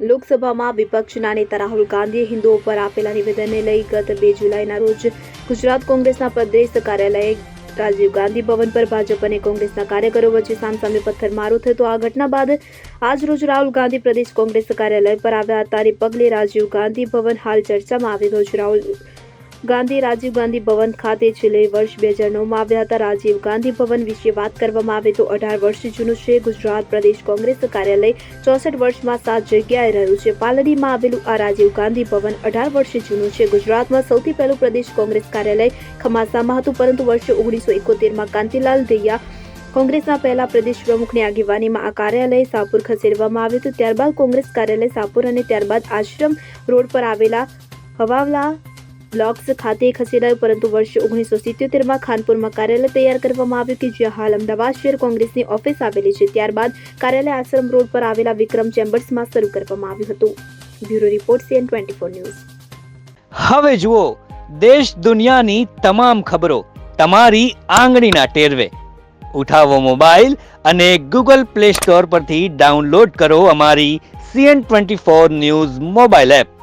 લોકસભામાં વિપક્ષના નેતા રાહુલ ગાંધીએ હિન્દુઓ પર આપેલા નિવેદનને લઈ ગત બે જુલાઈના રોજ ગુજરાત કોંગ્રેસના પ્રદેશ કાર્યાલયે રાજીવ ગાંધી ભવન પર ભાજપ અને કોંગ્રેસના કાર્યકરો વચ્ચે સામસામે પથ્થરમારો થયો. આ ઘટના બાદ આજ રોજ રાહુલ ગાંધી પ્રદેશ કોંગ્રેસ કાર્યાલય પર આવ્યા હતા. પગલે રાજીવ ગાંધી ભવન હાલ ચર્ચામાં આવી ગયું છે. રાહુલ ગાંધી રાજીવ ગાંધી ભવન ખાતે છેલ્લે વર્ષ બે હજાર નવમાં આવ્યા હતા. રાજીવ ગાંધી ભવન વિશે વાત કરવામાં આવે તો અઢાર વર્ષ જૂનું છે. ગુજરાત પ્રદેશ કોંગ્રેસ કાર્યાલય ચોસઠ વર્ષમાં સાત જગ્યાએ રહ્યું છે. પાલડીમાં આવેલું આ રાજીવ ગાંધી ભવન અઢાર વર્ષ જૂનું છે. ગુજરાતમાં સૌથી પહેલું પ્રદેશ કોંગ્રેસ કાર્યાલય ખમાસામાં હતું, પરંતુ વર્ષે ઓગણીસો એકોતેરમાં કાંતિલાલ દૈયા કોંગ્રેસના પહેલા પ્રદેશ પ્રમુખની આગેવાનીમાં આ કાર્યાલય સાપુર ખસેડવામાં આવ્યું હતું. ત્યારબાદ કોંગ્રેસ કાર્યાલય સાપુર અને ત્યારબાદ આશ્રમ રોડ પર આવેલા હવાવલા બ્લોક્સ ખાતે ખસેડાયું, પરંતુ વર્ષ ઓગણીસો સિત્યોતેરમાં ખાનપુરમાં કાર્યાલય તૈયાર કરવામાં આવ્યું કે જ્યાં હાલ અમદાવાદ શહેર કોંગ્રેસની ઓફિસ આવેલી છે. ત્યારબાદ કાર્યાલય આશ્રમ રોડ પર આવેલા વિક્રમ ચેમ્બર્સમાં શરૂ કરવામાં આવ્યું હતું. Bureau report, CN twenty four news. હવે જુઓ, દેશ દુનિયાની તમામ ખબરો તમારી આંગળીના ટેરવે. ઉઠાવો મોબાઈલ અને ગૂગલ પ્લે સ્ટોર પરથી ડાઉનલોડ કરો અમારી CN twenty four news mobile app.